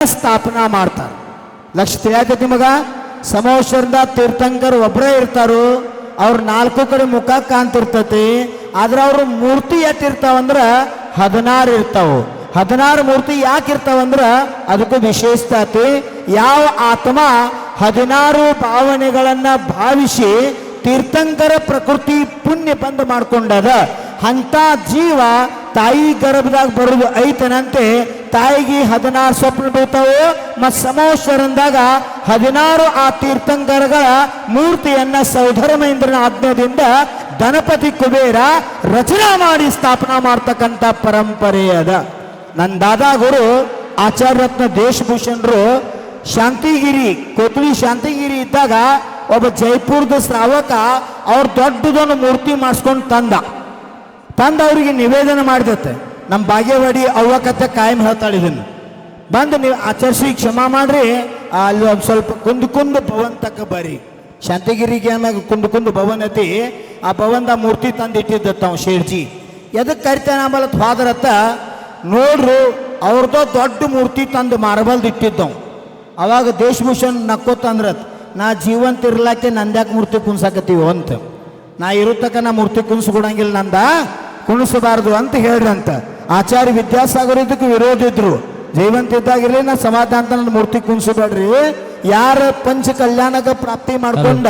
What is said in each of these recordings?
ಸ್ಥಾಪನಾ ಮಾಡ್ತಾರೆ. ಲಕ್ಷ ತಿಳಿಯಾಕತಿ ಮಗ? ಸಮೋಶ್ವರದ ತೀರ್ಥಂಕರ್ ಒಬ್ಬರೇ ಇರ್ತಾರು, ಅವ್ರ ನಾಲ್ಕು ಕಡೆ ಮುಖ ಕಾಣ್ತಿರ್ತತಿ ಆದ್ರೆ ಅವ್ರ ಮೂರ್ತಿ ಎಷ್ಟಿರ್ತಾವಂದ್ರ ಹದಿನಾರು ಇರ್ತಾವು. ಹದಿನಾರು ಮೂರ್ತಿ ಯಾಕೆ ಇರ್ತಾವಂದ್ರ ಅದಕ್ಕೂ ವಿಶೇಷತೆ ಯಾವ ಆತ್ಮ ಹದಿನಾರು ಭಾವನೆಗಳನ್ನ ಭಾವಿಸಿ ತೀರ್ಥಂಕರ ಪ್ರಕೃತಿ ಪುಣ್ಯ ಬಂದ್ ಮಾಡ್ಕೊಂಡದ ಅಂತ ಜೀವ ತಾಯಿ ಗರ್ಭದಾಗ ಬರುದು ಐತನಂತೆ ತಾಯಿಗೆ ಹದಿನಾರು ಸ್ವಪ್ನ ಬೀಳ್ತಾವು ಮತ್ತು ಸಮೋಶ್ವರಂದಾಗ ಹದಿನಾರು ಆ ತೀರ್ಥಂಕರಗಳ ಮೂರ್ತಿಯನ್ನ ಸೌಧರ್ಮೇಂದ್ರನ ಆಜ್ಞೆಯಿಂದ ಗಣಪತಿ ಕುಬೇರ ರಚನಾ ಮಾಡಿ ಸ್ಥಾಪನಾ ಮಾಡ್ತಕ್ಕಂಥ ಪರಂಪರೆ ಅದ. ನನ್ನ ದಾದಾ ಗುರು ಆಚಾರ್ಯರತ್ನ ದೇಶಭೂಷಣರು ಶಾಂತಿಗಿರಿ ಕೊತ್ಲಿ ಶಾಂತಿಗಿರಿ ಇದ್ದಾಗ ಒಬ್ಬ ಜೈಪುರದ ಶ್ರಾವಕ ಅವ್ರು ದೊಡ್ಡದೊಂದು ಮೂರ್ತಿ ಮಾಡಿಸ್ಕೊಂಡು ತಂದ. ತಂದ ಅವರಿಗೆ ನಿವೇದನೆ ಮಾಡಿದತ್ತೆ. ನಮ್ಮ ಬಾಗೇವಾಡಿ ಅವ್ವ ಕಾಯಂ ಹೇಳ್ತಾಳೆ ಇದನ್ನು ಬಂದು ನೀವು ಆಚರಿಸಿ, ಕ್ಷಮಾ ಮಾಡ್ರಿ. ಅಲ್ಲಿ ಒಂದು ಸ್ವಲ್ಪ ಕುಂದು ಕುಂದು ಭವನ್ ತಕ್ಕ ಬರ್ರಿ. ಶಾಂತಿಗಿರಿಗೆ ಅನ್ನೋ ಕುಂದು ಕುಂದು ಭವನ್ ಐತಿ. ಆ ಭವನ್ದ ಮೂರ್ತಿ ತಂದು ತಾವು ಶೇರ್ಜಿ. ಎದಕ್ಕೆ ಕರಿತಾನೆ ಆಮೇಲೆ ಫಾದರ್ ಅತ್ತ ನೋಡ್ರು ಅವ್ರದ್ದು ದೊಡ್ಡ ಮೂರ್ತಿ ತಂದು ಮಾರ್ಬಲ್ದು ಇಟ್ಟಿದ್ದವು. ಅವಾಗ ದೇಶಭೂಷಣ್ ನಕ್ಕೋತ ಅಂದ್ರತ್, ನಾ ಜೀವಂತ ಇರ್ಲಾಕೆ ನಂದ್ಯಾಕೆ ಮೂರ್ತಿ ಕುಣ್ಸಾಕತ್ತೀವಿ ಅಂತ. ನಾ ಇರುತ್ತಕ ನಾ ಮೂರ್ತಿ ಕುಣಿಸ್ಕೊಡಂಗಿಲ್ಲ ನಂದ, ಕುಣಿಸಬಾರ್ದು ಅಂತ ಹೇಳ್ರಿ ಅಂತ. ಆಚಾರ್ಯ ವಿದ್ಯಾಸಾಗರ ಇದಕ್ಕೆ ವಿರೋಧ ಇದ್ರು. ಜೀವಂತ ಇದ್ದಾಗಿರ್ಲಿ, ನಾ ಸಮಾಧಾನ ನನ್ನ ಮೂರ್ತಿ ಕುಣಿಸಬೇಡ್ರಿ ಯಾರ ಪಂಚ ಕಲ್ಯಾಣಕ ಪ್ರಾಪ್ತಿ ಮಾಡ್ಕೊಂಡ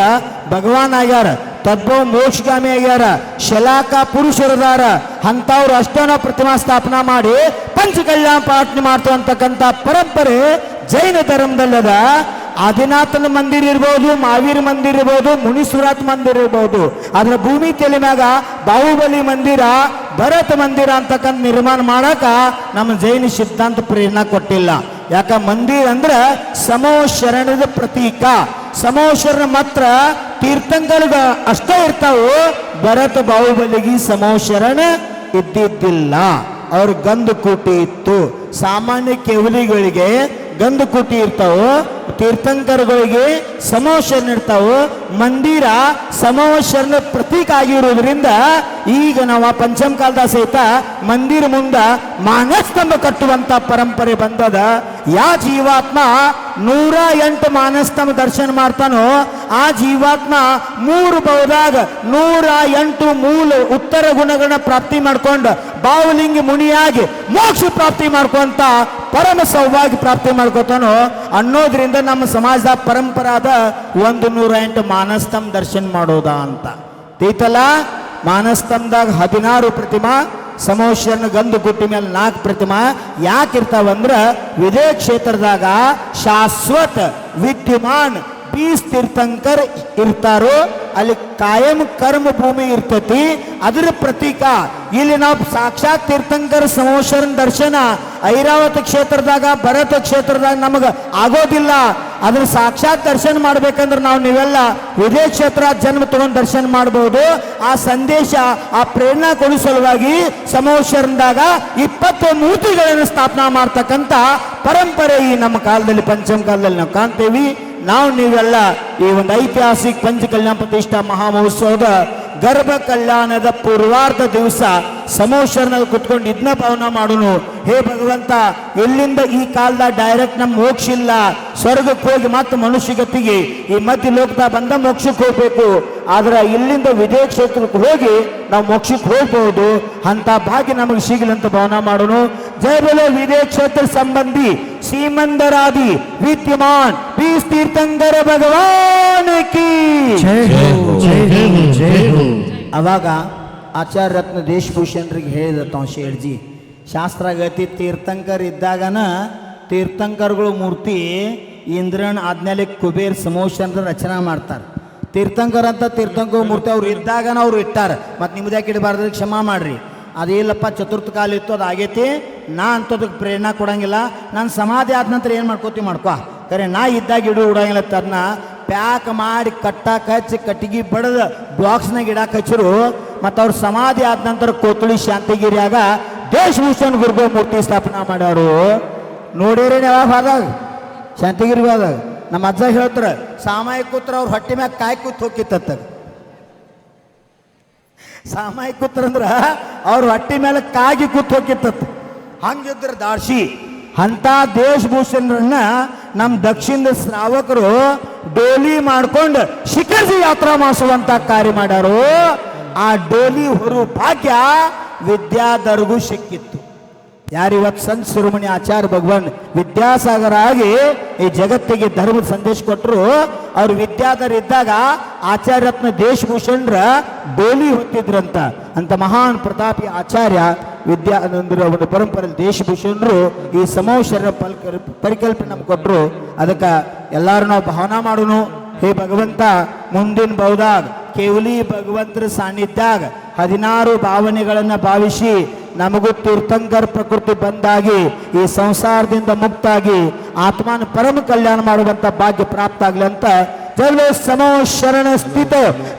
ಭಗವಾನ್ ಆಗ್ಯಾರ, ತದ್ಭವ ಮೋಕ್ಷಗಾಮಿ ಆಗ್ಯಾರ, ಶಲಾಕ ಪುರುಷರದಾರ, ಅಂಥವ್ರು ಅಷ್ಟೇನೋ ಪ್ರತಿಮಾ ಸ್ಥಾಪನಾ ಮಾಡಿ ಪಂಚ ಕಲ್ಯಾಣ ಪ್ರಾರ್ಥನೆ ಮಾಡ್ತಾ ಅಂತಕ್ಕಂಥ ಪರಂಪರೆ ಜೈನ ಧರ್ಮದಲ್ಲದ ಆದಿನಾಥನ ಮಂದಿರ ಇರ್ಬೋದು, ಮಾವೀರ್ ಮಂದಿರ ಇರ್ಬೋದು, ಮುನಿಸುರಾತ್ ಮಂದಿರ ಇರ್ಬೋದು. ಆದ್ರೆ ಭೂಮಿ ತಲೆ ಮ್ಯಾಗ ಬಾಹುಬಲಿ ಮಂದಿರ, ಭರತ ಮಂದಿರ ಅಂತಕ್ಕಂಥ ನಿರ್ಮಾಣ ಮಾಡಕ ನಮ್ಮ ಜೈನ ಸಿದ್ಧಾಂತ ಪ್ರೇರಣೆ ಕೊಟ್ಟಿಲ್ಲ. ಯಾಕ ಮಂದಿರ ಅಂದ್ರ ಸಮೋ ಶರಣದ ಪ್ರತೀಕ. ಸಮೋ ಶರಣ ಮಾತ್ರ ತೀರ್ಥಂಕರ್ಗ ಅಷ್ಟೇ ಇರ್ತಾವು, ಭರತ ಬಾಹುಬಲಿಗೆ ಸಮೋ ಶರಣ ಇದ್ದಿದ್ದಿಲ್ಲ. ಅವ್ರ ಗಂಧ ಕೂಟಿ ಇತ್ತು. ಸಾಮಾನ್ಯ ಕೆವಲಿಗಳಿಗೆ ಗಂಧ ಇರ್ತಾವ ತೀರ್ಥಂಕರಗಳಿಗೆ ಸಮೋಶರಣ ಇರ್ತಾವು ಮಂದಿರ ಸಮವಶರಣ ಪ್ರತೀಕ ಆಗಿರೋದ್ರಿಂದ ಈಗ ನಾವು ಆ ಪಂಚಮ ಕಾಲದ ಸಹಿತ ಮಂದಿರ ಮುಂದ ಮಾನಸ್ತಂಭ ಕಟ್ಟುವಂತ ಪರಂಪರೆ ಬಂದದ. ಯಾ ಜೀವಾತ್ಮ ನೂರ ಎಂಟು ಮಾನಸ್ತಂಭ ದರ್ಶನ ಮಾಡ್ತಾನೋ, ಆ ಜೀವಾತ್ಮ ಮೂರು ಬಹುದಾಗ ನೂರ ಎಂಟು ಮೂಲ ಉತ್ತರ ಗುಣಗಳನ್ನ ಪ್ರಾಪ್ತಿ ಮಾಡ್ಕೊಂಡು ಬಾವುಲಿಂಗಿ ಮುನಿಯಾಗಿ ಮೋಕ್ಷ ಪ್ರಾಪ್ತಿ ಮಾಡ್ಕೊಂತ ಪರಮ ಸೌಭಾಗ್ಯ ಪ್ರಾಪ್ತಿ ಮಾಡ್ಕೊತಾನೋ, ಅನ್ನೋದ್ರಿಂದ ನಮ್ಮ ಸಮಾಜದ ಪರಂಪರಾದ ಒಂದು ನೂರ ಎಂಟು ಮಾನಸ್ತಂಭ ದರ್ಶನ ಮಾಡೋದ ಅಂತ. ತೀತಲ, ಮಾನಸ್ತಂದಾಗ ಹದಿನಾರು ಪ್ರತಿಮಾ ಸಮೋಶರಣ ಗಂಧು ಗುಟ್ಟಿ ಮೇಲೆ ನಾಲ್ಕು ಪ್ರತಿಮಾ ಯಾಕಿರ್ತಾವಂದ್ರ ವಿದೇ ಕ್ಷೇತ್ರದಾಗ ಶಾಶ್ವತ ವಿದ್ಯಮಾನ್ ಬೀಸ್ ತೀರ್ಥಂಕರ್ ಇರ್ತಾರೋ, ಅಲ್ಲಿ ಕಾಯಂ ಕರ್ಮ ಭೂಮಿ ಇರ್ತತಿ, ಅದರ ಪ್ರತೀಕ ಇಲ್ಲಿ ನಾವು ಸಾಕ್ಷಾತ್ ತೀರ್ಥಂಕರ ಸಮೋಶರಣ ದರ್ಶನ ಐರಾವತ ಕ್ಷೇತ್ರದಾಗ, ಭರತ ಕ್ಷೇತ್ರದಾಗ ನಮಗೆ ಆಗೋದಿಲ್ಲ. ಅದ್ರ ಸಾಕ್ಷಾತ್ ದರ್ಶನ ಮಾಡ್ಬೇಕಂದ್ರೆ ನಾವು ನೀವೆಲ್ಲ ವಿದೇ ಕ್ಷೇತ್ರ ಜನ್ಮ ತಗೊಂಡು ದರ್ಶನ ಮಾಡಬಹುದು ಆ ಸಂದೇಶ, ಆ ಪ್ರೇರಣಾ ಕೊಡು ಸಲುವಾಗಿ ಸಮೋಶರಣದಾಗ ಇಪ್ಪತ್ತು ಮೂರ್ತಿಗಳನ್ನು ಸ್ಥಾಪನಾ ಮಾಡ್ತಕ್ಕಂಥ ಪರಂಪರೆ ಈ ನಮ್ಮ ಕಾಲದಲ್ಲಿ ಪಂಚಮ ಕಾಲದಲ್ಲಿ ನಾವು ಕಾಣ್ತೇವಿ. ನಾವು ನೀವೆಲ್ಲ ಈ ಒಂದು ಐತಿಹಾಸಿಕ ಪಂಚ ಕಲ್ಯಾಣ ಪ್ರತಿಷ್ಠಾ ಮಹಾಮಹೋತ್ಸವದ ಗರ್ಭ ಕಲ್ಯಾಣದ ಪೂರ್ವಾರ್ಧ ದಿವಸ ಸಮೋಶರಣ ಕುತ್ಕೊಂಡು ಇದನ್ನ ಭಾವನ ಮಾಡೋನು. ಹೇ ಭಗವಂತ, ಎಲ್ಲಿಂದ ಈ ಕಾಲದ ಡೈರೆಕ್ಟ್ ನಮ್ಮ ಮೋಕ್ಷ ಇಲ್ಲ ಸ್ವರ್ಗಕ್ಕೆ ಹೋಗಿ ಮತ್ತೆ ಮನುಷ್ಯಗತಿಗೆ. ಈ ಮಧ್ಯ ಲೋಕದ ಬಂದ ಮೋಕ್ಷಕ್ಕೆ ಹೋಗ್ಬೇಕು. ಆದ್ರೆ ಇಲ್ಲಿಂದ ವಿಜಯ ಕ್ಷೇತ್ರಕ್ಕೆ ಹೋಗಿ ನಾವು ಮೋಕ್ಷಕ್ಕೆ ಹೋಗ್ಬಹುದು ಅಂತ ಭಾಗ್ಯ ನಮಗೆ ಸಿಗಲಂತ ಭಾವನ ಮಾಡೋನು. ಜಯ ವಿದೇಶ ಕ್ಷೇತ್ರ ಸಂಬಂಧಿ. ಶ್ರೀಮಂದರಾದಿ ವಿದ್ಯಮಾನ್ ತೀರ್ಥಂಕರ ಭಗವಾನ್ ಅವಾಗ ಆಚಾರ್ಯ ರತ್ನ ದೇಶಭೂಷಣರಿಗೆ ಹೇಳಿದ ತಾವು ಶಾಸ್ತ್ರ ಗತಿ ತೀರ್ಥಂಕರ್ ಇದ್ದಾಗನ ತೀರ್ಥಂಕರ್ಗಳು ಮೂರ್ತಿ ಇಂದ್ರನ ಆದ್ಮೇಲೆ ಕುಬೇರ್ ಸಮೋಷನ್ ರಚನಾ ಮಾಡ್ತಾರೆ. ತೀರ್ಥಂಕರ್ ಅಂತ ತೀರ್ಥಂಕರ್ ಮೂರ್ತಿ ಅವ್ರು ಇದ್ದಾಗನ ಅವ್ರು ಇಟ್ಟಾರ. ಮತ್ತು ನಿಮ್ದ್ಯಾಕೆ ಇಡಬಾರ್ದು? ಕ್ಷಮಾ ಮಾಡ್ರಿ. ಅದೇಲ್ಲಪ್ಪ ಚತುರ್ಥ ಕಾಲ ಇತ್ತು ಅದು ಆಗೈತಿ. ನಾ ಅಂಥದಕ್ಕೆ ಪ್ರೇರಣಾ ಕೊಡಂಗಿಲ್ಲ. ನಾನು ಸಮಾಧಿ ಆದ ನಂತರ ಏನು ಮಾಡ್ಕೋತೀವಿ ಮಾಡ್ಕೊ. ಕರೆ, ನಾ ಇದ್ದಾಗ ಇಡು ಉಡಂಗಿಲ್ಲ ತನ್ನ ಪ್ಯಾಕ್ ಮಾಡಿ ಕಟ್ಟಾಕ ಹಚ್ಚಿ ಕಟ್ಟಿಗೆ ಬಡದ ಬಾಕ್ಸ್ನಾಗ ಇಡಾಕ ಹಚ್ಚರು. ಮತ್ತು ಅವ್ರ ಸಮಾಧಿ ಆದ ನಂತರ ಕೋತುಳಿ ಶಾಂತಿಗಿರಿಯಾಗ ದೇಶಭೂಷಣ್ ಗುರುಗೋ ಮೂರ್ತಿ ಸ್ಥಾಪನಾ ಮಾಡ್ಯಾರು. ನೋಡಿರೇನು ಯಾವಾಗ ಆದಾಗ ಶಾಂತಿಗಿರಿ ಆದಾಗ ನಮ್ಮ ಅಜ್ಜ ಹೇಳ್ತಾರೆ ಸಾಮಾಯಿಕ ಕೂತ್ರ ಅವ್ರ ಹೊಟ್ಟೆ ಮ್ಯಾಗ ಕಾಯಿ ಕೂತ್ ಹೋಗಿತ್ತ ಸಾಮಾಯಿಕ ಕೂತ್ರ ಅಂದ್ರ ಅವ್ರ ಹೊಟ್ಟೆ ಮೇಲೆ ಕಾಗಿ ಕೂತ್ ಹೋಗಿತ್ತ ಹಂಗಿದ್ರ ದಾಡ್ಸಿ ಅಂತ ದೇಶಭೂಷಣರನ್ನ ನಮ್ಮ ದಕ್ಷಿಣದ ಶ್ರಾವಕರು ಡೋಲಿ ಮಾಡ್ಕೊಂಡು ಶಿಖರ್ಜಿ ಯಾತ್ರಾ ಮಾಡಿಸುವಂತ ಕಾರ್ಯ ಮಾಡ್ಯಾರು. ಆ ಡೋಲಿ ಹೊರು ಭಾಗ್ಯ ವಿದ್ಯಾಧರ್ಗೂ ಸಿಕ್ಕಿತ್ತು. ಯಾರಿವತ್ತು ಸಂತ ಶಿರೋಮಣಿ ಆಚಾರ್ಯ ಭಗವಾನ್ ವಿದ್ಯಾಸಾಗರ ಆಗಿ ಈ ಜಗತ್ತಿಗೆ ಧರ್ಮದ ಸಂದೇಶ ಕೊಟ್ಟರು ಅವ್ರು ವಿದ್ಯಾಧರ್ ಇದ್ದಾಗ ಆಚಾರ್ಯತ್ನ ದೇಶಭೂಷಣರ ಡೋಲಿ ಹೊತ್ತಿದ್ರಂತ. ಅಂತ ಮಹಾನ್ ಪ್ರತಾಪಿ ಆಚಾರ್ಯ ವಿದ್ಯಾ ಅಂದ್ರೆ ಒಂದು ಪರಂಪರೆ ದೇಶಭೂಷಣರು ಈ ಸಮವಶರ ಪಲ್ಕ, ಪರಿಕಲ್ಪನೆ ನಮ್ಗೆ ಕೊಟ್ಟರು ಅದಕ್ಕೆ ಎಲ್ಲರೂ ನಾವು ಭಾವನಾ ಮಾಡೋನು. ಹೇ ಭಗವಂತ, ಮುಂದಿನ ಬೌದಾಗ ಕೇವಲಿ ಭಗವಂತರ ಸಾನ್ನಿಧ್ಯಾಗ ಹದಿನಾರು ಭಾವನೆಗಳನ್ನು ಭಾವಿಸಿ ನಮಗೂ ತೀರ್ಥಂಕರ್ ಪ್ರಕೃತಿ ಬಂದಾಗಿ, ಈ ಸಂಸಾರದಿಂದ ಮುಕ್ತಾಗಿ, ಆತ್ಮನ ಪರಮ ಕಲ್ಯಾಣ ಮಾಡುವಂಥ ಭಾಗ್ಯ ಪ್ರಾಪ್ತ ಆಗಲಿ ಅಂತ ಜಲ ಸಮೋ ಶರಣ ಸ್ಥಿತ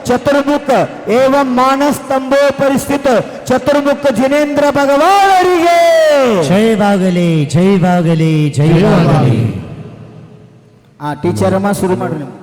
ಚತುರ್ಮುಖ ಏವಂ ಮಾನಸ್ತಂಭೋ ಪರಿಸ್ಥಿತ ಚತುರ್ಮುಖ ಜಿನೇಂದ್ರ ಭಗವಾನರಿಗೆ ಜಯವಾಗಲಿ ಜಯವಾಗಲಿ ಜಯವಾಗಲಿ ಆ ಟೀಚರ್ ಅಮ್ಮ ಶುರು ಮಾಡ್ರಿ ನೀವು